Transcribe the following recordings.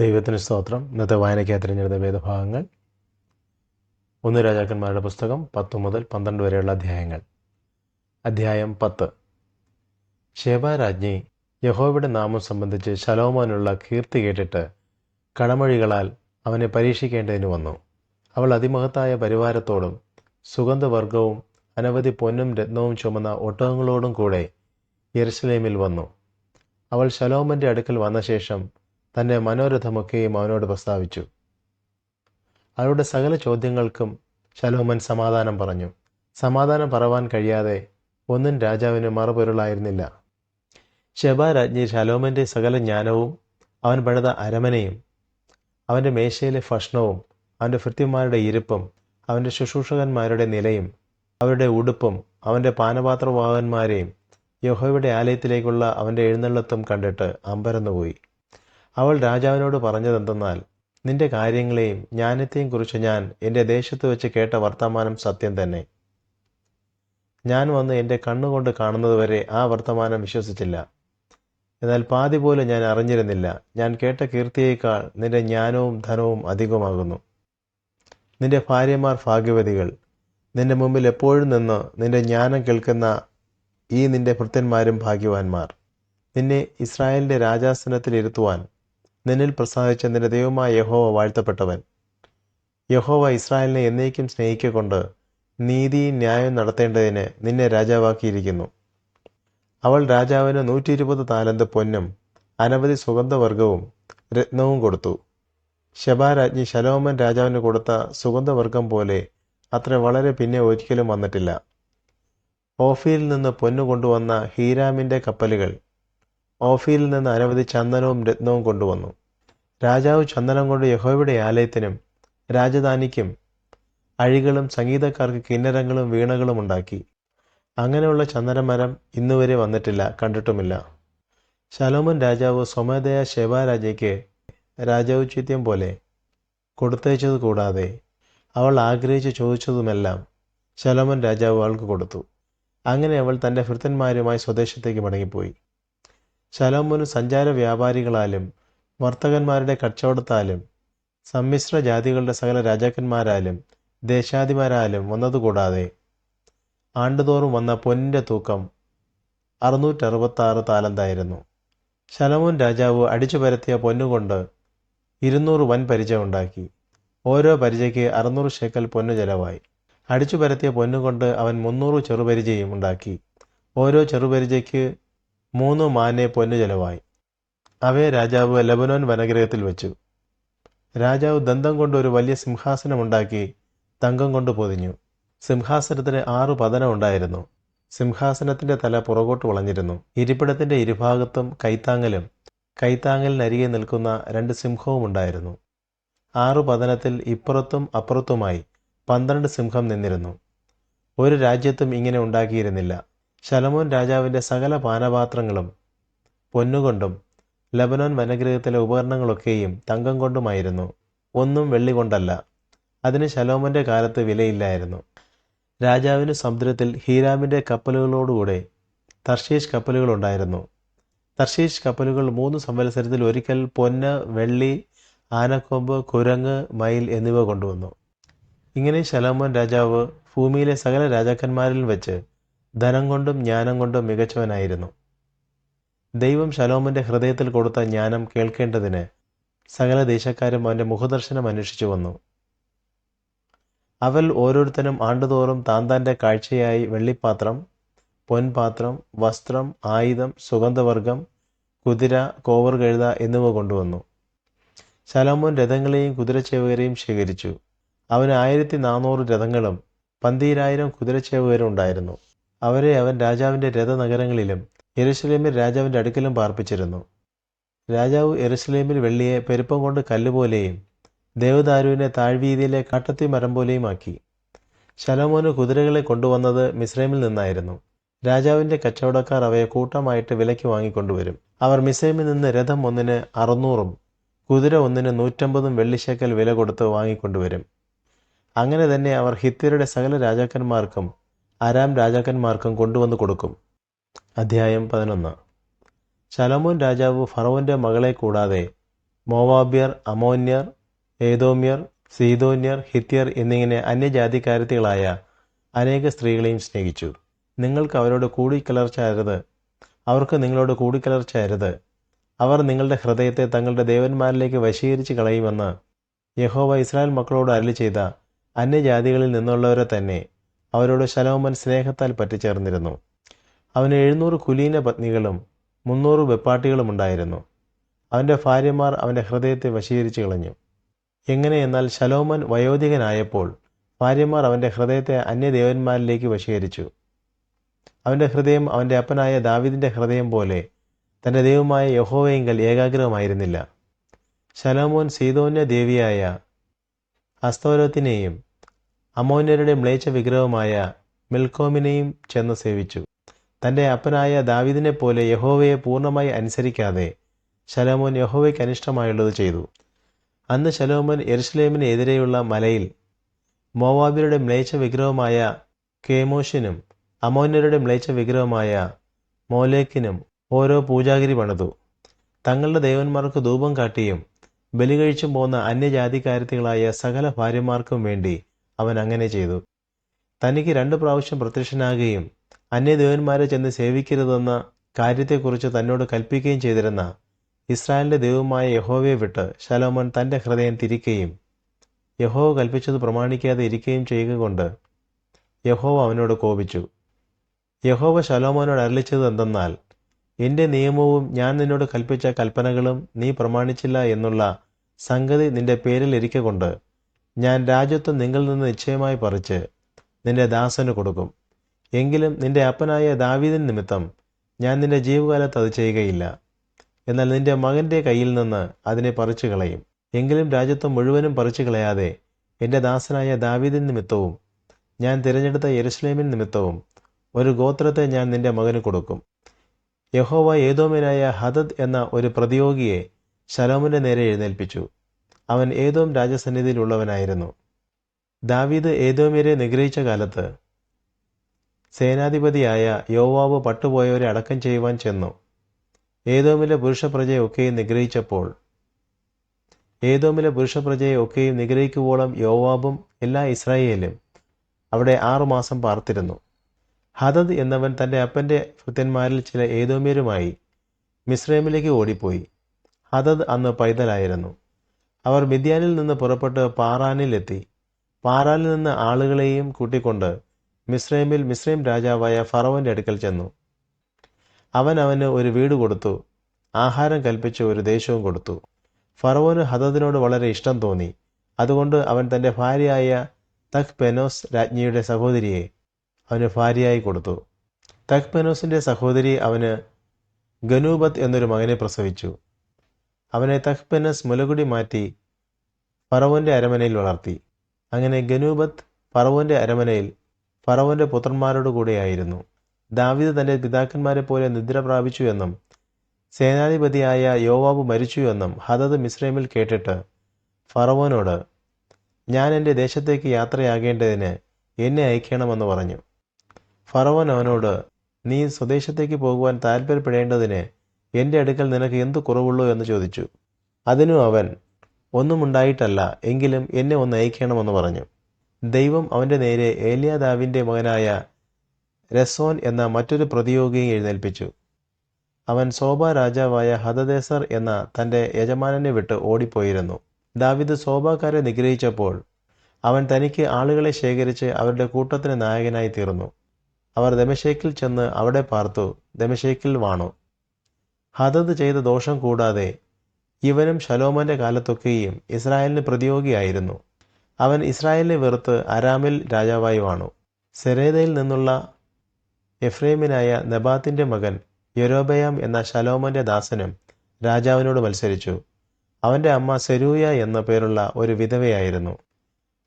ദൈവത്തിന് സ്തോത്രം. ഇന്നത്തെ വായനയ്ക്കായി തിരഞ്ഞെടുത്ത വേദഭാഗങ്ങൾ. ഒന്ന് രാജാക്കന്മാരുടെ പുസ്തകം പത്ത് മുതൽ പന്ത്രണ്ട് വരെയുള്ള അധ്യായങ്ങൾ. അധ്യായം പത്ത്. ശേബാരാജ്ഞി യഹോവയുടെ നാമം സംബന്ധിച്ച് ശലോമോനുള്ള കീർത്തി കേട്ടിട്ട് കടമൊഴികളാൽ അവനെ പരീക്ഷിക്കേണ്ടതിന് വന്നു. അവൾ അതിമഹത്തായ പരിവാരത്തോടും സുഗന്ധവർഗവും അനവധി പൊന്നും രത്നവും ചുമന്ന ഒട്ടകങ്ങളോടും കൂടെ യെരുസലേമിൽ വന്നു. അവൾ ശലോമന്റെ അടുക്കൽ വന്ന ശേഷം തന്റെ മനോരഥമൊക്കെയും അവനോട് പ്രസ്താവിച്ചു. അവരുടെ സകല ചോദ്യങ്ങൾക്കും ശലോമൻ സമാധാനം പറഞ്ഞു. സമാധാനം പറവാൻ കഴിയാതെ ഒന്നും രാജാവിന് മറുപൊരുളായിരുന്നില്ല. ശബ രാജ്ഞി ശലോമന്റെ സകല ജ്ഞാനവും അവൻ പണിത അരമനയും അവന്റെ മേശയിലെ ഭക്ഷണവും അവന്റെ ഭൃത്യന്മാരുടെ ഇരിപ്പും അവന്റെ ശുശ്രൂഷകന്മാരുടെ നിലയും അവരുടെ ഉടുപ്പും അവന്റെ പാനപാത്രവാഹന്മാരെയും യഹോയുടെ ആലയത്തിലേക്കുള്ള അവന്റെ എഴുന്നള്ളത്തും കണ്ടിട്ട് അമ്പരന്നുപോയി. അവൾ രാജാവിനോട് പറഞ്ഞതെന്തെന്നാൽ നിന്റെ കാര്യങ്ങളെയും ജ്ഞാനത്തെയും കുറിച്ച് ഞാൻ എന്റെ ദേശത്ത് വെച്ച് കേട്ട വർത്തമാനം സത്യം തന്നെ. ഞാൻ വന്ന് എന്റെ കണ്ണുകൊണ്ട് കാണുന്നതുവരെ ആ വർത്തമാനം വിശ്വസിച്ചില്ല. എന്നാൽ പാതി പോലും ഞാൻ അറിഞ്ഞിരുന്നില്ല. ഞാൻ കേട്ട കീർത്തിയേക്കാൾ നിന്റെ ജ്ഞാനവും ധനവും അധികമാകുന്നു. നിന്റെ ഭാര്യമാർ ഭാഗ്യവതികൾ. നിന്റെ മുമ്പിൽ എപ്പോഴും നിന്ന് നിന്റെ ജ്ഞാനം കേൾക്കുന്ന ഈ നിന്റെ ഭൃത്യന്മാരും ഭാഗ്യവാന്മാർ. നിന്നെ ഇസ്രായേലിന്റെ രാജാസനത്തിൽ ഇരുത്തുവാൻ നിന്നിൽ പ്രസാദിച്ച നിന്റെ ദൈവമായ യഹോവ വാഴ്ത്തപ്പെട്ടവൻ. യഹോവ ഇസ്രായേലിനെ എന്നേക്കും സ്നേഹിക്കൊണ്ട് നീതിയും ന്യായം നടത്തേണ്ടതിന് നിന്നെ രാജാവാക്കിയിരിക്കുന്നു. അവൾ രാജാവിന് നൂറ്റി ഇരുപത് താലന്ത് പൊന്നും അനവധി സുഗന്ധവർഗവും രത്നവും കൊടുത്തു. ശബാരാജ്ഞി ശലോമൻ രാജാവിന് കൊടുത്ത സുഗന്ധവർഗം പോലെ അത്ര വളരെ പിന്നെ ഒരിക്കലും വന്നിട്ടില്ല. ഓഫിയിൽ നിന്ന് പൊന്നു കൊണ്ടുവന്ന ഹീരാമിന്റെ കപ്പലുകൾ ഓഫിയിൽ നിന്ന് അനവധി ചന്ദനവും രത്നവും കൊണ്ടുവന്നു. രാജാവ് ചന്ദനം കൊണ്ട് യഹോവയുടെ ആലയത്തിനും രാജധാനിക്കും അഴികളും സംഗീതക്കാർക്ക് കിന്നരങ്ങളും വീണകളും ഉണ്ടാക്കി. അങ്ങനെയുള്ള ചന്ദനമരം ഇന്നുവരെ വന്നിട്ടില്ല കണ്ടിട്ടുമില്ല. ശലോമൻ രാജാവ് സ്വമേധയ ശിവരാജയ്ക്ക് രാജൗചിത്യം പോലെ കൊടുത്തയച്ചത് കൂടാതെ അവൾ ആഗ്രഹിച്ച് ചോദിച്ചതുമെല്ലാം ശലോമൻ രാജാവ് അവൾക്ക് കൊടുത്തു. അങ്ങനെ അവൾ തന്റെ ഭൃത്തന്മാരുമായി സ്വദേശത്തേക്ക് മടങ്ങിപ്പോയി. ശലോമോന് സഞ്ചാര വ്യാപാരികളാലും വർത്തകന്മാരുടെ കച്ചവടത്താലും സമ്മിശ്ര ജാതികളുടെ സകല രാജാക്കന്മാരാലും ദേശാധിമാരാലും വന്നതുകൂടാതെ ആണ്ടുതോറും വന്ന പൊന്നിന്റെ തൂക്കം അറുന്നൂറ്ററുപത്താറ് താലന്തായിരുന്നു. ശലമോൻ രാജാവ് അടിച്ചു പരത്തിയ പൊന്നുകൊണ്ട് ഇരുന്നൂറ് വൻ പരിചയമുണ്ടാക്കി ഓരോ പരിചയ്ക്ക് അറുന്നൂറ് ഷേക്കൽ പൊന്നു ചെലവായി. അടിച്ചു പരത്തിയ പൊന്നുകൊണ്ട് അവൻ മുന്നൂറ് ചെറുപരിചയും ഉണ്ടാക്കി. ഓരോ ചെറുപരിചയ്ക്ക് മൂന്ന് മാനെ പൊന്നു ചെലവായി അവയെ രാജാവ് ലബനോൻ വനഗ്രഹത്തിൽ വെച്ചു. രാജാവ് ദന്തം കൊണ്ട് ഒരു വലിയ സിംഹാസനമുണ്ടാക്കി തങ്കം കൊണ്ട് പൊതിഞ്ഞു. സിംഹാസനത്തിന് ആറു പതനം ഉണ്ടായിരുന്നു. സിംഹാസനത്തിന്റെ തല പുറകോട്ട് വളഞ്ഞിരുന്നു. ഇരിപ്പിടത്തിന്റെ ഇരുഭാഗത്തും കൈത്താങ്ങലും കൈത്താങ്ങലിനരികെ നിൽക്കുന്ന രണ്ട് സിംഹവും ഉണ്ടായിരുന്നു. ആറു പതനത്തിൽ ഇപ്പുറത്തും അപ്പുറത്തുമായി പന്ത്രണ്ട് സിംഹം നിന്നിരുന്നു. ഒരു രാജ്യത്തും ഇങ്ങനെ ഉണ്ടാക്കിയിരുന്നില്ല. ശലമോൻ രാജാവിന്റെ സകല പാനപാത്രങ്ങളും പൊന്നുകൊണ്ടും ലബനോൻ വനഗ്രഹത്തിലെ ഉപകരണങ്ങളൊക്കെയും തങ്കം കൊണ്ടുമായിരുന്നു. ഒന്നും വെള്ളി കൊണ്ടല്ല. അതിന് ശലോമന്റെ കാലത്ത് വിലയില്ലായിരുന്നു. രാജാവിന് സമുദ്രത്തിൽ ഹീരാമിന്റെ കപ്പലുകളോടുകൂടെ തർഷീഷ് കപ്പലുകൾ ഉണ്ടായിരുന്നു തർഷീഷ് കപ്പലുകൾ മൂന്ന് സംവത്സരത്തിൽ ഒരിക്കൽ പൊന്ന് വെള്ളി ആനക്കൊമ്പ് കുരങ്ങ് മയിൽ എന്നിവ കൊണ്ടുവന്നു. ഇങ്ങനെ ശലോമോൻ രാജാവ് ഭൂമിയിലെ സകല രാജാക്കന്മാരിൽ വെച്ച് ധനം കൊണ്ടും ജ്ഞാനം കൊണ്ടും മികച്ചവനായിരുന്നു. ദൈവം ശലോമന്റെ ഹൃദയത്തിൽ കൊടുത്ത ജ്ഞാനം കേൾക്കേണ്ടതിന് സകല ദേശക്കാരും അവന്റെ മുഖദർശനം അന്വേഷിച്ചു വന്നു. അവൽ ഓരോരുത്തരും ആണ്ടുതോറും താൻ തന്റെ കാഴ്ചയായി വെള്ളിപ്പാത്രം പൊൻപാത്രം വസ്ത്രം ആയുധം സുഗന്ധവർഗം കുതിര കോവർ കഴുത എന്നിവ കൊണ്ടുവന്നു. ശലോമോൻ രഥങ്ങളെയും കുതിരച്ചേവകരെയും ശേഖരിച്ചു. അവന് ആയിരത്തി നാനൂറ് രഥങ്ങളും പന്തീരായിരം കുതിരച്ചേവകരും ഉണ്ടായിരുന്നു. അവരെ അവൻ രാജാവിന്റെ രഥനഗരങ്ങളിലും യെരുസലേമിൽ രാജാവിന്റെ അടുക്കലും പാർപ്പിച്ചിരുന്നു. രാജാവ് യെരുസലേമിൽ വെള്ളിയെ പെരുപ്പം കൊണ്ട് കല്ലുപോലെയും ദേവദാരുവിനെ താഴ്വീതിയിലെ കാട്ടത്തി മരം പോലെയും ആക്കി. ശലോമോന് കുതിരകളെ കൊണ്ടുവന്നത് മിസ്രൈമിൽ നിന്നായിരുന്നു. രാജാവിന്റെ കച്ചവടക്കാർ അവയെ കൂട്ടമായിട്ട് വിലയ്ക്ക് വാങ്ങിക്കൊണ്ടുവരും. അവർ മിസ്രൈമിൽ നിന്ന് രഥം ഒന്നിന് അറുന്നൂറും കുതിര ഒന്നിന് നൂറ്റമ്പതും വെള്ളിശേക്കൽ വില കൊടുത്ത് വാങ്ങിക്കൊണ്ടുവരും. അങ്ങനെ തന്നെ അവർ ഹിത്യരുടെ സകല രാജാക്കന്മാർക്കും അരാം രാജാക്കന്മാർക്കും കൊണ്ടുവന്ന് കൊടുക്കും. അധ്യായം പതിനൊന്ന്. ശലോമോൻ രാജാവ് ഫറവന്റെ മകളെ കൂടാതെ മോവാബ്യർ അമോന്യർ ഏതോമ്യർ സീതോന്യർ ഹിത്യർ എന്നിങ്ങനെ അന്യജാതിക്കാരത്തികളായ അനേക സ്ത്രീകളെയും സ്നേഹിച്ചു. നിങ്ങൾക്ക് അവരോട് കൂടിക്കലർച്ചരുത് അവർക്ക് നിങ്ങളോട് കൂടിക്കലർച്ചരുത് അവർ നിങ്ങളുടെ ഹൃദയത്തെ തങ്ങളുടെ ദേവന്മാരിലേക്ക് വശീകരിച്ച് കളയുമെന്ന് യഹോവ ഇസ്രായേൽ മക്കളോട് അരളി ചെയ്ത അന്യജാതികളിൽ നിന്നുള്ളവരെ തന്നെ അവരോട് ശലോമൻ സ്നേഹത്താൽ പറ്റിച്ചേർന്നിരുന്നു. അവന് എഴുന്നൂറ് കുലീന പത്നികളും മുന്നൂറ് വെപ്പാട്ടികളും ഉണ്ടായിരുന്നു. അവന്റെ ഭാര്യമാർ അവന്റെ ഹൃദയത്തെ വശീകരിച്ചു കളഞ്ഞു. എങ്ങനെയെന്നാൽ ശലോമൻ വയോധികനായപ്പോൾ ഭാര്യമാർ അവന്റെ ഹൃദയത്തെ അന്യദേവന്മാരിലേക്ക് വശീകരിച്ചു. അവന്റെ ഹൃദയം അവന്റെ അപ്പനായ ദാവിദിന്റെ ഹൃദയം പോലെ തന്റെ ദൈവമായ യഹോവയെങ്കൽ ഏകാഗ്രമായിരുന്നില്ല. ശലോമോൻ സീതോന്യ ദേവിയായ അസ്തോരത്തിനെയും അമോന്യരുടെ മ്ലേച്ഛ വിഗ്രഹമായ മിൽക്കോമിനെയും ചെന്ന് സേവിച്ചു. തന്റെ അപ്പനായ ദാവിദിനെ പോലെ യഹോവയെ പൂർണമായി അനുസരിക്കാതെ ശലോമോൻ യഹോവയ്ക്ക് അനിഷ്ടമായുള്ളത് ചെയ്തു. അന്ന് ശലോമോൻ എരുസലേമിന് എതിരെയുള്ള മലയിൽ മോവാബിയുടെ മ്ലേച്ഛ വിഗ്രഹമായ കേമോഷിനും അമോന്യരുടെ മ്ലേച്ഛ വിഗ്രഹമായ മോലേക്കിനും ഓരോ പൂജാഗിരി പണിതു. തങ്ങളുടെ ദേവന്മാർക്ക് ധൂപം കാട്ടിയും ബലി കഴിച്ചും പോകുന്ന അന്യജാതിക്കാരത്തികളായ സകല ഭാര്യമാർക്കും വേണ്ടി അവൻ അങ്ങനെ ചെയ്തു. തനിക്ക് രണ്ട് പ്രാവശ്യം പ്രത്യക്ഷനാകുകയും അന്യദേവന്മാരെ ചെന്ന് സേവിക്കരുതെന്ന കാര്യത്തെക്കുറിച്ച് തന്നോട് കൽപ്പിക്കുകയും ചെയ്തിരുന്ന ഇസ്രായേലിന്റെ ദൈവമായ യഹോവയെ വിട്ട് ശലോമോൻ തന്റെ ഹൃദയം തിരിക്കുകയും യഹോവ കൽപ്പിച്ചത് പ്രമാണിക്കാതെ ഇരിക്കുകയും ചെയ്യുക കൊണ്ട് യഹോവ അവനോട് കോപിച്ചു. യഹോവ ശലോമോനോട് അരളിച്ചത് എന്തെന്നാൽ എന്റെ നിയമവും ഞാൻ നിന്നോട് കൽപ്പിച്ച കൽപ്പനകളും നീ പ്രമാണിച്ചില്ല എന്നുള്ള സംഗതി നിന്റെ പേരിൽ ഇരിക്കൊണ്ട് ഞാൻ രാജ്യത്വം നിങ്ങളിൽ നിന്ന് നിശ്ചയമായി പറിച്ച് നിന്റെ ദാസന് കൊടുക്കും. എങ്കിലും നിന്റെ അപ്പനായ ദാവീദിൻ നിമിത്തം ഞാൻ നിന്റെ ജീവകാലത്ത് അത് ചെയ്യുകയില്ല. എന്നാൽ നിന്റെ മകന്റെ കയ്യിൽ നിന്ന് അതിനെ പറിച്ചു കളയും. എങ്കിലും രാജ്യത്വം മുഴുവനും പറിച്ചു കളയാതെ എന്റെ ദാസനായ ദാവീദിൻ നിമിത്തവും ഞാൻ തിരഞ്ഞെടുത്ത യെരുസലേമിൻ നിമിത്തവും ഒരു ഗോത്രത്തെ ഞാൻ നിന്റെ മകന് കൊടുക്കും. യഹോവ ഏതോമിനായ ഹദദ് എന്ന ഒരു പ്രതിയോഗിയെ ശലോമിന്റെ നേരെ എഴുന്നേൽപ്പിച്ചു. അവൻ ഏതോം രാജസന്നിധിയിലുള്ളവനായിരുന്നു. ദാവീദ് ഏതോമ്യരെ നിഗ്രഹിച്ച കാലത്ത് സേനാധിപതിയായ യോവാവ് പട്ടുപോയവരെ അടക്കം ചെയ്യുവാൻ ചെന്നു. ഏതോമിലെ പുരുഷപ്രജയെ ഒക്കെയും നിഗ്രഹിച്ചപ്പോൾ ഏതോമിലെ പുരുഷപ്രജയെ ഒക്കെയും നിഗ്രഹിക്കുവോളം യോവാബും എല്ലാ ഇസ്രായേലും അവിടെ ആറുമാസം പാർത്തിരുന്നു. ഹദദ് എന്നവൻ തന്റെ അപ്പന്റെ ഭൃത്യന്മാരിൽ ചില ഏതോമ്യരുമായി മിസ്രൈമിലേക്ക് ഓടിപ്പോയി. ഹദദ് അന്ന് പൈതലായിരുന്നു. അവർ മിദ്യാനിൽ നിന്ന് പുറപ്പെട്ട് പാറാനിലെത്തി. പാറാനിൽ നിന്ന് ആളുകളെയും കൂട്ടിക്കൊണ്ട് മിസ്രൈമിൽ മിസ്രൈം രാജാവായ ഫറവന്റെ അടുക്കൽ ചെന്നു. അവൻ അവന് ഒരു വീട് കൊടുത്തു. ആഹാരം കൽപ്പിച്ച് ഒരു ദേശവും കൊടുത്തു. ഫറവോന് ഹദദിനോട് വളരെ ഇഷ്ടം തോന്നി. അതുകൊണ്ട് അവൻ തന്റെ ഭാര്യയായ തഖ് പെനോസ് രാജ്ഞിയുടെ സഹോദരിയെ അവന് ഭാര്യയായി കൊടുത്തു. തഖ് പെനോസിന്റെ സഹോദരി അവന് ഗനൂബത്ത് എന്നൊരു മകനെ പ്രസവിച്ചു. അവനെ തഹ്ബനസ് മുലകുടി മാറ്റി ഫറവോന്റെ അരമനയിൽ വളർത്തി. അങ്ങനെ ഗനൂബത്ത് ഫറവോന്റെ അരമനയിൽ ഫറവോന്റെ പുത്രന്മാരോട് കൂടെയായിരുന്നു ദാവിദ് തന്റെ പിതാക്കന്മാരെ പോലെ നിദ്ര പ്രാപിച്ചു എന്നും സേനാധിപതിയായ യോവാബ് മരിച്ചു എന്നും ഹദദ് മിസ്രൈമിൽ കേട്ടിട്ട് ഫറവോനോട് ഞാൻ എന്റെ ദേശത്തേക്ക് യാത്രയാകേണ്ടതിന് എന്നെ അയക്കണമെന്ന് പറഞ്ഞു. ഫറവോൻ അവനോട് നീ സ്വദേശത്തേക്ക് പോകുവാൻ താല്പര്യപ്പെടേണ്ടതിന് എന്റെ അടുക്കൽ നിനക്ക് എന്ത് കുറവുള്ളൂ എന്ന് ചോദിച്ചു. അതിനു അവൻ ഒന്നുമുണ്ടായിട്ടല്ല എങ്കിലും എന്നെ ഒന്ന് അയക്കണമെന്ന് പറഞ്ഞു. ദൈവം അവന്റെ നേരെ ഏലിയാദാവിന്റെ മകനായ രസോൻ എന്ന മറ്റൊരു പ്രതിയോഗിയെ എഴുന്നേൽപ്പിച്ചു. അവൻ സോബ രാജാവായ ഹദദേസർ എന്ന തന്റെ യജമാനനെ വിട്ട് ഓടിപ്പോയിരുന്നു. ദാവിദ് ശോഭാക്കാരെ നിഗ്രഹിച്ചപ്പോൾ അവൻ തനിക്ക് ആളുകളെ ശേഖരിച്ച് അവരുടെ കൂട്ടത്തിന് നായകനായി തീർന്നു. അവർ ദമശേക്കിൽ ചെന്ന് അവിടെ പാർത്തു ദമശേക്കിൽ വാണു. ഹദദ് ചെയ്ത ദോഷം കൂടാതെ ഇവനും ശലോമന്റെ കാലത്തൊക്കെയും ഇസ്രായേലിന് പ്രതിയോഗിയായിരുന്നു. അവൻ ഇസ്രായേലിനെ വെറുത്ത് അരാമിൽ രാജാവായി വാണു. സെരേദയിൽ നിന്നുള്ള എഫ്രേമിനായ നെബാത്തിന്റെ മകൻ യൊരോബയാം എന്ന ശലോമന്റെ ദാസനും രാജാവിനോട് മത്സരിച്ചു. അവന്റെ അമ്മ സെരൂയ എന്ന പേരുള്ള ഒരു വിധവയായിരുന്നു.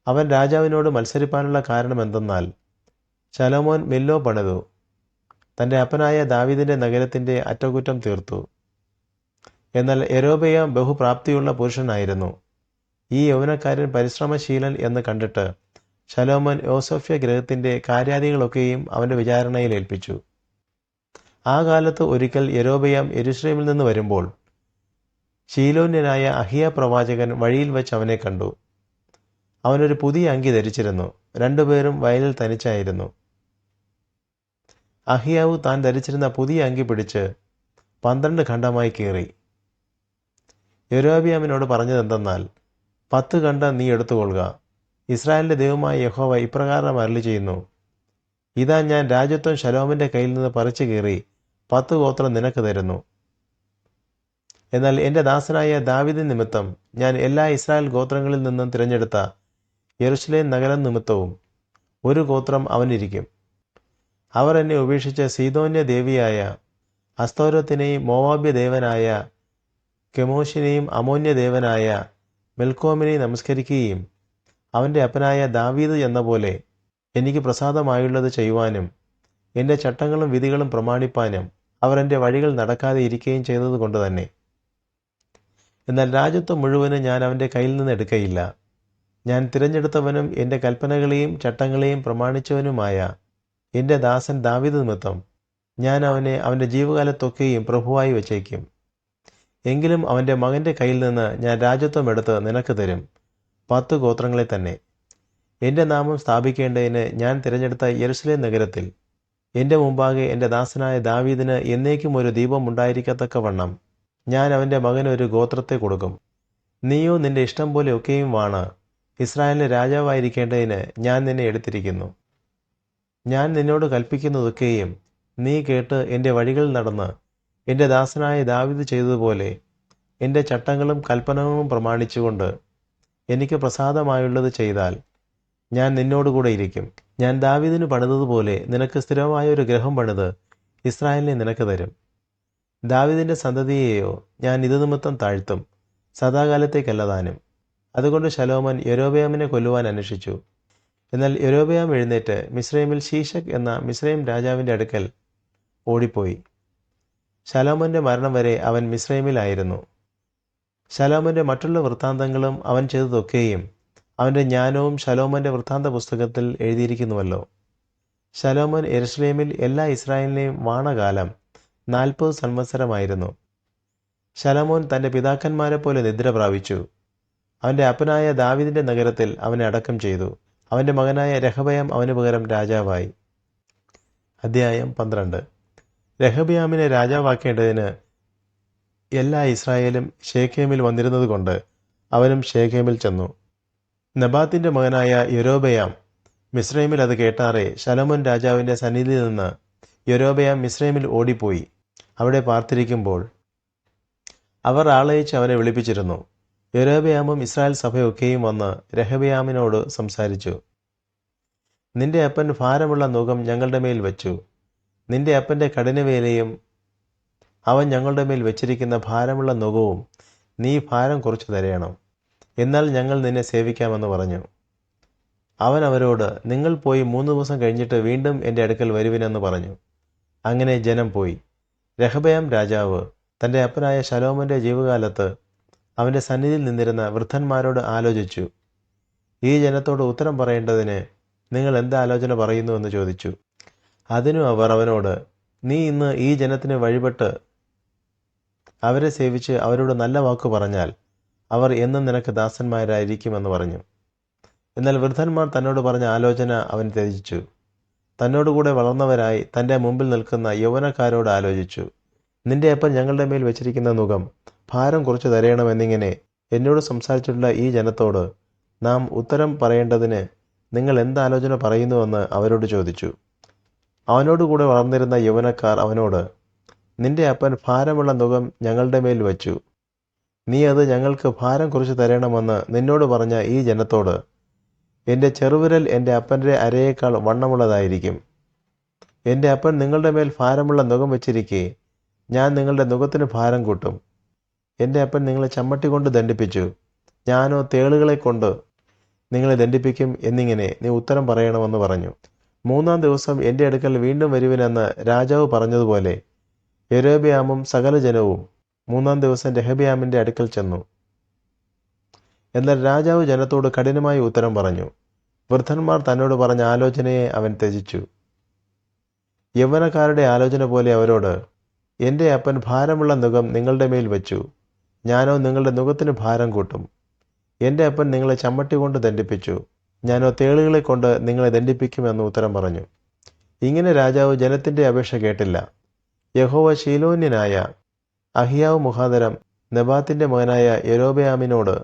അവൻ രാജാവിനോട് മത്സരിപ്പാനുള്ള കാരണം എന്തെന്നാൽ ശലോമോൻ മില്ലോ പണിതു. തന്റെ അപ്പനായ ദാവീദിന്റെ നഗരത്തിന്റെ അറ്റകുറ്റം തീർത്തു. എന്നാൽ എരോബയാം ബഹുപ്രാപ്തിയുള്ള പുരുഷനായിരുന്നു. ഈ യൗവനക്കാരൻ പരിശ്രമശീലൻ എന്ന് കണ്ടിട്ട് ശലോമൻ യോസഫ്യ ഗ്രഹത്തിന്റെ കാര്യാദികളൊക്കെയും അവന്റെ വിചാരണയിൽ ഏൽപ്പിച്ചു. ആ കാലത്ത് ഒരിക്കൽ യരോബയാം എരുശ്രീമിൽ നിന്ന് വരുമ്പോൾ ശീലോന്യനായ അഹിയ പ്രവാചകൻ വഴിയിൽ വെച്ച് അവനെ കണ്ടു. അവനൊരു പുതിയ അങ്കി ധരിച്ചിരുന്നു. രണ്ടുപേരും വയലിൽ തനിച്ചായിരുന്നു. അഹിയാവ് താൻ ധരിച്ചിരുന്ന പുതിയ അങ്കി പിടിച്ച് പന്ത്രണ്ട് ഖണ്ഡമായി കീറി. യൊരോബിയാമിനോട് പറഞ്ഞതെന്തെന്നാൽ പത്ത് ഖണ്ഡം നീ എടുത്തുകൊള്ളുക. ഇസ്രായേലിന്റെ ദൈവമായ യഹോവ ഇപ്രകാരം അരളി ചെയ്യുന്നു ഇതാ ഞാൻ രാജ്യത്വം ശലോമിന്റെ കയ്യിൽ നിന്ന് പറിച്ചു കീറി പത്ത് ഗോത്രം നിനക്ക് തരുന്നു. എന്നാൽ എന്റെ ദാസനായ ദാവിദ് നിമിത്തം ഞാൻ എല്ലാ ഇസ്രായേൽ ഗോത്രങ്ങളിൽ നിന്നും തിരഞ്ഞെടുത്ത യെറുസലേം നഗരം നിമിത്തവും ഒരു ഗോത്രം അവനിരിക്കും. അവർ എന്നെ ഉപേക്ഷിച്ച് സീതോന്യ ദേവിയായ അസ്തോരത്തിനെയും മോവാബ്യ ദേവനായ കെമോഷിനെയും അമോന്യ ദേവനായ മെൽക്കോമിനെ നമസ്കരിക്കുകയും അവന്റെ അപ്പനായ ദാവീദ് എന്ന പോലെ എനിക്ക് പ്രസാദമായുള്ളത് ചെയ്യുവാനും എന്റെ ചട്ടങ്ങളും വിധികളും പ്രമാണിപ്പാനും അവർ എന്റെ വഴികൾ നടക്കാതെ ഇരിക്കുകയും ചെയ്തതുകൊണ്ട് തന്നെ. എന്നാൽ രാജ്യത്വം മുഴുവനും ഞാൻ അവന്റെ കയ്യിൽ നിന്ന് എടുക്കയില്ല. ഞാൻ തിരഞ്ഞെടുത്തവനും എന്റെ കൽപ്പനകളെയും ചട്ടങ്ങളെയും പ്രമാണിച്ചവനുമായ എന്റെ ദാസൻ ദാവിദ് നിമിത്തം ഞാൻ അവനെ അവന്റെ ജീവകാലത്തൊക്കെയും പ്രഭുവായി വച്ചേക്കും. എങ്കിലും അവന്റെ മകന്റെ കയ്യിൽ നിന്ന് ഞാൻ രാജ്യത്വം എടുത്ത് നിനക്ക് തരും. പത്ത് ഗോത്രങ്ങളെ തന്നെ. എന്റെ നാമം സ്ഥാപിക്കേണ്ടതിന് ഞാൻ തിരഞ്ഞെടുത്ത യെരുസലേം നഗരത്തിൽ എന്റെ മുമ്പാകെ എന്റെ ദാസനായ ദാവീദിന് എന്നേക്കും ഒരു ദീപം ഉണ്ടായിരിക്കത്തക്കവണ്ണം ഞാൻ അവന്റെ മകന് ഒരു ഗോത്രത്തെ കൊടുക്കും. നീയോ നിന്റെ ഇഷ്ടം പോലെ ഒക്കെയും വാണ്. ഇസ്രായേലിന് രാജാവായിരിക്കേണ്ടതിന് ഞാൻ നിന്നെ എടുത്തിരിക്കുന്നു. ഞാൻ നിന്നോട് കൽപ്പിക്കുന്നതൊക്കെയും നീ കേട്ട് എന്റെ വഴികളിൽ നടന്ന് എന്റെ ദാസനായ ദാവിദ് ചെയ്തതുപോലെ എന്റെ ചട്ടങ്ങളും കൽപ്പനകളും പ്രമാണിച്ചുകൊണ്ട് എനിക്ക് പ്രസാദമായുള്ളത് ചെയ്താൽ ഞാൻ നിന്നോടുകൂടെ ഇരിക്കും. ഞാൻ ദാവീദിന് പണിതതുപോലെ നിനക്ക് സ്ഥിരമായ ഒരു ഗ്രഹം പണിത് ഇസ്രായേലിനെ നിനക്ക് തരും. ദാവീദിന്റെ സന്തതിയെയോ ഞാൻ ഇത് നിമിത്തം താഴ്ത്തും സദാകാലത്തേക്കല്ലതാനും അതുകൊണ്ട് ശലോമൻ യരോബയാമിനെ കൊല്ലുവാൻ അന്വേഷിച്ചു. എന്നാൽ യൊരോബയാം എഴുന്നേറ്റ് മിസ്രൈമിൽ ശീശക് എന്ന മിസ്രൈം രാജാവിന്റെ അടുക്കൽ ഓടിപ്പോയി. ശലോമന്റെ മരണം വരെ അവൻ മിസ്രൈമിലായിരുന്നു ശലോമന്റെ മറ്റുള്ള വൃത്താന്തങ്ങളും അവൻ ചെയ്തതൊക്കെയും അവന്റെ ജ്ഞാനവും ശലോമോന്റെ വൃത്താന്ത പുസ്തകത്തിൽ എഴുതിയിരിക്കുന്നുവല്ലോ. ശലോമോൻ എരുസലേമിൽ എല്ലാ ഇസ്രായേലിനെയും വാണകാലം നാൽപ്പത് സംവത്സരമായിരുന്നു. ശലോമോൻ തന്റെ പിതാക്കന്മാരെ പോലെ നിദ്ര പ്രാപിച്ചു. അവന്റെ അപ്പനായ ദാവിദിന്റെ നഗരത്തിൽ അവനെ അടക്കം ചെയ്തു. അവന്റെ മകനായ രഹബയാം അവന് പകരം രാജാവായി. അധ്യായം പന്ത്രണ്ട്. രഹബയാമിനെ രാജാവാക്കേണ്ടതിന് എല്ലാ ഇസ്രായേലും ഷേഖേമിൽ വന്നിരുന്നതുകൊണ്ട് അവനും ഷേഖേമിൽ ചെന്നു. നബാത്തിന്റെ മകനായ യൊരോബയാം മിസ്രൈമിൽ അത് കേട്ടാറേ ശലമോൻ രാജാവിന്റെ സന്നിധിയിൽ നിന്ന് യൊരോബയാം മിസ്രൈമിൽ ഓടിപ്പോയി. അവിടെ പാർത്തിരിക്കുമ്പോൾ അവർ ആളയച്ച് അവനെ വിളിപ്പിച്ചിരുന്നു. യൊരോബയാമും ഇസ്രായേൽ സഭയൊക്കെയും വന്ന് രഹബയാമിനോട് സംസാരിച്ചു. നിന്റെ അപ്പൻ ഭാരമുള്ള നുഖം ഞങ്ങളുടെ മേൽ വെച്ചു. നിന്റെ അപ്പന്റെ കഠിനവേലയും അവൻ ഞങ്ങളുടെ മേൽ വെച്ചിരിക്കുന്ന ഭാരമുള്ള നുഖവും നീ ഭാരം കുറച്ചു തരയണം. എന്നാൽ ഞങ്ങൾ നിന്നെ സേവിക്കാമെന്ന് പറഞ്ഞു. അവൻ അവരോട് നിങ്ങൾ പോയി മൂന്ന് ദിവസം കഴിഞ്ഞിട്ട് വീണ്ടും എന്റെ അടുക്കൽ വരുവിനെന്ന് പറഞ്ഞു. അങ്ങനെ ജനം പോയി. രഹബയാം രാജാവ് തന്റെ അപ്പനായ ശലോമന്റെ ജീവകാലത്ത് അവന്റെ സന്നിധിയിൽ നിന്നിരുന്ന വൃദ്ധന്മാരോട് ആലോചിച്ചു. ഈ ജനത്തോട് ഉത്തരം പറയേണ്ടതിന് നിങ്ങൾ എന്ത് ആലോചന പറയുന്നു എന്ന് ചോദിച്ചു. അതിനു അവർ അവനോട് നീ ഇന്ന് ഈ ജനത്തിന് വഴിപെട്ട് അവരെ സേവിച്ച് അവരോട് നല്ല വാക്ക് പറഞ്ഞാൽ അവർ എന്നും നിനക്ക് ദാസന്മാരായിരിക്കുമെന്ന് പറഞ്ഞു. എന്നാൽ വൃദ്ധന്മാർ തന്നോട് പറഞ്ഞ ആലോചന അവൻ ത്യജിച്ചു. തന്നോടുകൂടെ വളർന്നവരായി തന്റെ മുമ്പിൽ നിൽക്കുന്ന യൗവനക്കാരോട് ആലോചിച്ചു. നിന്റെ അപ്പൻ ഞങ്ങളുടെ മേൽ വെച്ചിരിക്കുന്ന മുഖം ഭാരം കുറച്ച് തരയണമെന്നിങ്ങനെ എന്നോട് സംസാരിച്ചിട്ടുള്ള ഈ ജനത്തോട് നാം ഉത്തരം പറയേണ്ടതിന് നിങ്ങൾ എന്താലോചന പറയുന്നുവെന്ന് അവരോട് ചോദിച്ചു. അവനോടുകൂടെ വളർന്നിരുന്ന യൗവനക്കാർ അവനോട് നിന്റെ അപ്പൻ ഭാരമുള്ള നുഖം ഞങ്ങളുടെ മേൽ വച്ചു. നീ അത് ഞങ്ങൾക്ക് ഭാരം കുറച്ച് തരണമെന്ന് നിന്നോട് പറഞ്ഞ ഈ ജനത്തോട് എന്റെ ചെറുവിരൽ എന്റെ അപ്പന്റെ അരയേക്കാൾ വണ്ണമുള്ളതായിരിക്കും. എന്റെ അപ്പൻ നിങ്ങളുടെ മേൽ ഭാരമുള്ള നുഖം വച്ചിരിക്കെ ഞാൻ നിങ്ങളുടെ നുഖത്തിന് ഭാരം കൂട്ടും. എന്റെ അപ്പൻ നിങ്ങളെ ചമ്മട്ടി കൊണ്ട് ദണ്ഡിപ്പിച്ചു. ഞാനോ തേളുകളെ കൊണ്ട് നിങ്ങളെ ദണ്ഡിപ്പിക്കും എന്നിങ്ങനെ നീ ഉത്തരം പറയണമെന്ന് പറഞ്ഞു. മൂന്നാം ദിവസം എന്റെ അടുക്കൽ വീണ്ടും വരുവിനെന്ന് രാജാവ് പറഞ്ഞതുപോലെ യരോബിയാമും സകല ജനവും മൂന്നാം ദിവസം രഹബിയാമിന്റെ അടുക്കൽ ചെന്നു. എന്നാൽ രാജാവ് ജനത്തോട് കഠിനമായി ഉത്തരം പറഞ്ഞു. വൃദ്ധന്മാർ തന്നോട് പറഞ്ഞ ആലോചനയെ അവൻ ത്യജിച്ചു. യൗവനക്കാരുടെ ആലോചന പോലെ അവരോട് എന്റെ അപ്പൻ ഭാരമുള്ള നുഖം നിങ്ങളുടെ മേൽ വച്ചു. ഞാനോ നിങ്ങളുടെ നുഖത്തിന് ഭാരം കൂട്ടും. എന്റെ അപ്പൻ നിങ്ങളെ ചമ്മട്ടി കൊണ്ട് ദണ്ഡിപ്പിച്ചു. ഞാനോ തേളുകളെ കൊണ്ട് നിങ്ങളെ ദണ്ഡിപ്പിക്കുമെന്ന് ഉത്തരം പറഞ്ഞു. ഇങ്ങനെ രാജാവ് ജനത്തിന്റെ അപേക്ഷ കേട്ടില്ല. യഹോവ ശീലോന്യനായ അഹിയാവ് മുഖാന്തരം നബാത്തിന്റെ മകനായ യരോബയാമിനോട്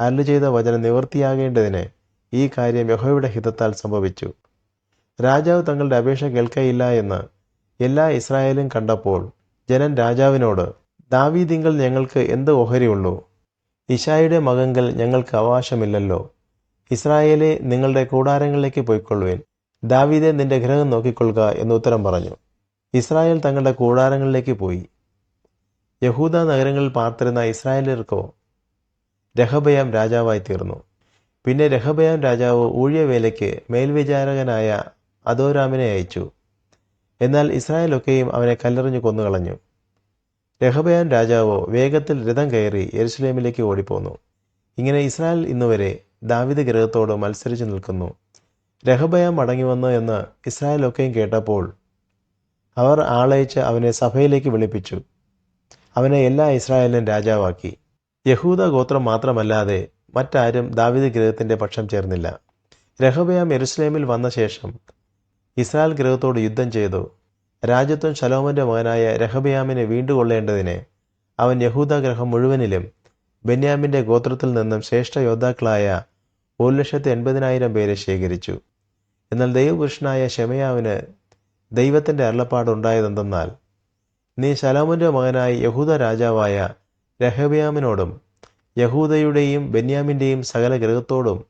അല്ലു ചെയ്ത വചനം നിവൃത്തിയാകേണ്ടതിന് ഈ കാര്യം യഹോയുടെ ഹിതത്താൽ സംഭവിച്ചു. രാജാവ് തങ്ങളുടെ അപേക്ഷ കേൾക്കയില്ല എന്ന് എല്ലാ ഇസ്രായേലും കണ്ടപ്പോൾ ജനൻ രാജാവിനോട് ദാവീദിങ്കൽ ഞങ്ങൾക്ക് എന്ത് ഓഹരിയുള്ളൂ? ഇഷായുടെ മകങ്കൽ ഞങ്ങൾക്ക് അവകാശമില്ലല്ലോ. ഇസ്രായേലെ നിങ്ങളുടെ കൂടാരങ്ങളിലേക്ക് പോയിക്കൊള്ളുവിൻ. ദാവീദെ നിന്റെ ഗ്രഹം നോക്കിക്കൊള്ളുക എന്ന് ഉത്തരം പറഞ്ഞു. ഇസ്രായേൽ തങ്ങളുടെ കൂടാരങ്ങളിലേക്ക് പോയി. യഹൂദ നഗരങ്ങളിൽ പാർത്തിരുന്ന ഇസ്രായേലർക്കോ രഹബയാം രാജാവായി തീർന്നു. പിന്നെ രഹബയാം രാജാവ് ഊഴിയവേലയ്ക്ക് മേൽവിചാരകനായ അദോരാമിനെ അയച്ചു. എന്നാൽ ഇസ്രായേലൊക്കെയും അവനെ കല്ലെറിഞ്ഞു കൊന്നുകളഞ്ഞു. രഹബയാൻ രാജാവോ വേഗത്തിൽ രഥം കയറി യെരുസലേമിലേക്ക് ഓടിപ്പോന്നു. ഇങ്ങനെ ഇസ്രായേൽ ഇന്നുവരെ ദാവിദ് ഗ്രഹത്തോട് മത്സരിച്ചു നിൽക്കുന്നു. രഹബയാം മടങ്ങിവന്നു എന്ന് ഇസ്രായേലൊക്കെയും കേട്ടപ്പോൾ അവർ ആളയച്ച് അവനെ സഭയിലേക്ക് വിളിപ്പിച്ചു. അവനെ എല്ലാ ഇസ്രായേലിനും രാജാവാക്കി. യഹൂദ ഗോത്രം മാത്രമല്ലാതെ മറ്റാരും ദാവിദ് ഗ്രഹത്തിന്റെ പക്ഷം ചേർന്നില്ല. രഹബയാം യെരുസലേമിൽ വന്ന ശേഷം ഇസ്രായേൽ ഗ്രഹത്തോട് യുദ്ധം ചെയ്തു. രാജ്യത്വം ശലോമന്റെ മകനായ രഹബിയാമിനെ വീണ്ടുകൊള്ളേണ്ടതിന് അവൻ യഹൂദാഗ്രഹം മുഴുവനിലും ബെന്യാമിന്റെ ഗോത്രത്തിൽ നിന്നും ശ്രേഷ്ഠ യോദ്ധാക്കളായ ഒരു ലക്ഷത്തി എൺപതിനായിരം പേരെ ശേഖരിച്ചു. എന്നാൽ ദൈവപുരുഷനായ ഷെമയാവിന് ദൈവത്തിന്റെ അരുളപ്പാടുണ്ടായതെന്തെന്നാൽ നീ ശലോമന്റെ മകനായി യഹൂദ രാജാവായ രഹബിയാമിനോടും യഹൂദയുടെയും ബെന്യാമിന്റെയും സകല ഗ്രഹത്തോടും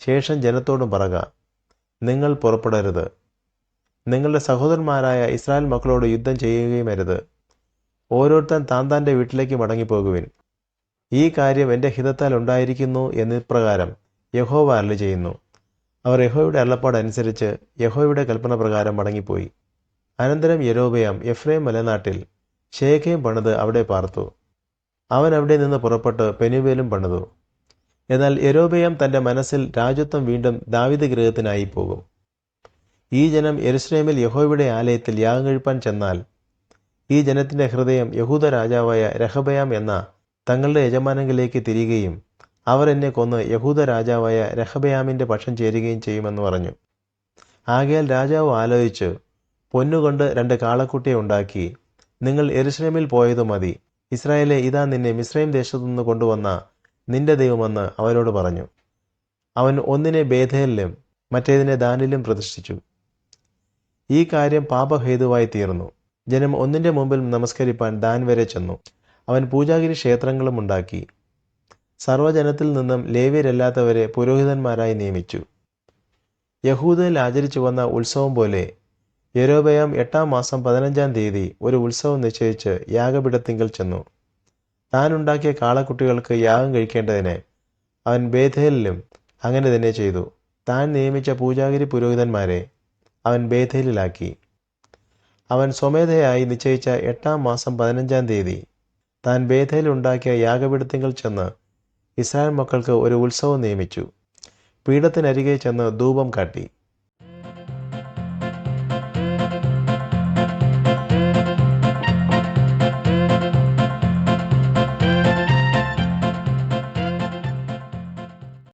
ശേഷം ജനത്തോടും പറക. നിങ്ങൾ പുറപ്പെടരുത്. നിങ്ങളുടെ സഹോദരന്മാരായ ഇസ്രായേൽ മക്കളോട് യുദ്ധം ചെയ്യുകയും അരുത്. ഓരോരുത്തൻ താൻ താന്റെ വീട്ടിലേക്ക് മടങ്ങിപ്പോകുവിൻ. ഈ കാര്യം എന്റെ ഹിതത്താൽ ഉണ്ടായിരിക്കുന്നു എന്നിപ്രകാരം യഹോവ അരളി ചെയ്യുന്നു. അവർ യഹോയുടെ അരുളപ്പാട് അനുസരിച്ച് യഹോയുടെ കൽപ്പന പ്രകാരം മടങ്ങിപ്പോയി. അനന്തരം യരോബയാം എഫ്രൈം മലനാട്ടിൽ ഷേഖയും പണിത് അവിടെ പാർത്തു. അവൻ അവിടെ നിന്ന് പുറപ്പെട്ട് പെനുവേലും പണിതു. എന്നാൽ യരോബയാം തന്റെ മനസ്സിൽ രാജ്യത്വം വീണ്ടും ദാവിദ് ഗൃഹത്തിനായി പോകും. ഈ ജനം എരുസ്ലേമിൽ യഹോയുടെ ആലയത്തിൽ യാഗം കഴിപ്പാൻ ചെന്നാൽ ഈ ജനത്തിന്റെ ഹൃദയം യഹൂദ രാജാവായ രഹബയാം എന്ന തങ്ങളുടെ യജമാനങ്ങളിലേക്ക് തിരികുകയും അവർ എന്നെ കൊന്ന് യഹൂദ രാജാവായ രഹബയാമിന്റെ പക്ഷം ചേരുകയും ചെയ്യുമെന്ന് പറഞ്ഞു. ആകയാൽ രാജാവ് ആലോചിച്ച് പൊന്നുകൊണ്ട് രണ്ട് കാളക്കുട്ടിയെ ഉണ്ടാക്കി നിങ്ങൾ എരുസ്ലേമിൽ പോയതു മതി ഇസ്രായേലെ ഇതാ നിന്നെ മിസ്രൈം ദേശത്തുനിന്ന് കൊണ്ടുവന്ന നിന്റെ ദൈവമെന്ന് അവരോട് പറഞ്ഞു. അവൻ ഒന്നിനെ ബേധയിലും മറ്റേതിനെ ദാനിലും പ്രതിഷ്ഠിച്ചു. ഈ കാര്യം പാപഹേതുവായി തീർന്നു. ജനം ഒന്നിന്റെ മുമ്പിൽ നമസ്കരിപ്പാൻ ദാൻ വരെ ചെന്നു. അവൻ പൂജാഗിരി ക്ഷേത്രങ്ങളും ഉണ്ടാക്കി. സർവജനത്തിൽ നിന്നും ലേവ്യരല്ലാത്തവരെ പുരോഹിതന്മാരായി നിയമിച്ചു. യഹൂദയിൽ ആചരിച്ചു വന്ന ഉത്സവം പോലെ യരോബയാം എട്ടാം മാസം പതിനഞ്ചാം തീയതി ഒരു ഉത്സവം നിശ്ചയിച്ച് യാഗപിടത്തിങ്കിൽ ചെന്നു. താൻ ഉണ്ടാക്കിയ കാളക്കുട്ടികൾക്ക് യാഗം കഴിക്കേണ്ടതിന് അവൻ ബേഥേലിലും അങ്ങനെ തന്നെ ചെയ്തു. താൻ നിയമിച്ച പൂജാഗിരി പുരോഹിതന്മാരെ അവൻ ബേഥേലിലാക്കി. അവൻ സ്വമേധയായി നിശ്ചയിച്ച എട്ടാം മാസം പതിനഞ്ചാം തീയതി താൻ ബേധയിലുണ്ടാക്കിയ യാഗപീഠത്തിങ്കൽ ചെന്ന് ഇസ്രായേൽ മക്കൾക്ക് ഒരു ഉത്സവം നിയമിച്ചു. പീഠത്തിനരികെ ചെന്ന് ധൂപം കാട്ടി.